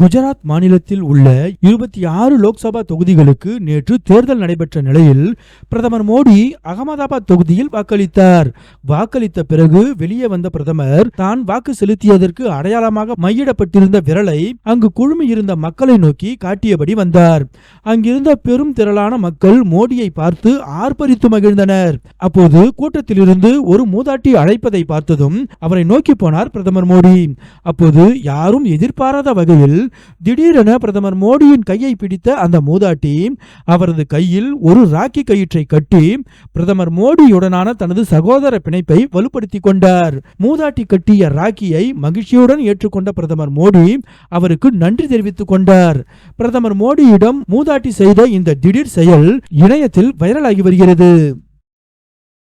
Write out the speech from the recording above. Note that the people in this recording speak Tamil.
குஜராத் மாநிலத்தில் உள்ள இருபத்தி ஆறு லோக்சபா தொகுதிகளுக்கு நேற்று தேர்தல் நடைபெற்ற நிலையில் பிரதமர் மோடி அகமதாபாத் தொகுதியில் வாக்களித்தார். வாக்களித்த பிறகு வெளியே வந்த பிரதமர் தான் வாக்கு செலுத்தியதற்கு அடையாளமாக மையிடப்பட்டிருந்த விரலை அங்கு குழுமியிருந்த மக்களை நோக்கி காட்டியபடி வந்தார். அங்கிருந்த பெரும் திரளான மக்கள் மோடியை பார்த்து ஆர்ப்பரித்து மகிழ்ந்தனர். அப்போது கூட்டத்திலிருந்து ஒரு மூதாட்டி அழைப்பதை பார்த்ததும் அவரை நோக்கி போனார் பிரதமர் மோடி. அப்போது யாரும் எதிர்பாராத வகையில் திடீரென பிரதமர் மோடியின் கையை பிடித்த அந்த மூதாட்டி அவரது கையில் ஒரு ராக்கி கயிற்றை கட்டி பிரதமர் மோடியுடனான தனது சகோதர பிணைப்பை வலுப்படுத்தி கொண்டார். மூதாட்டி கட்டிய ராக்கியை மகிழ்ச்சியுடன் ஏற்றுக்கொண்ட பிரதமர் மோடி அவருக்கு நன்றி தெரிவித்துக் கொண்டார். பிரதமர் மோடியிடம் மூதாட்டி செய்த இந்த திடீர் செயல் இணையத்தில் வைரலாகி வருகிறது.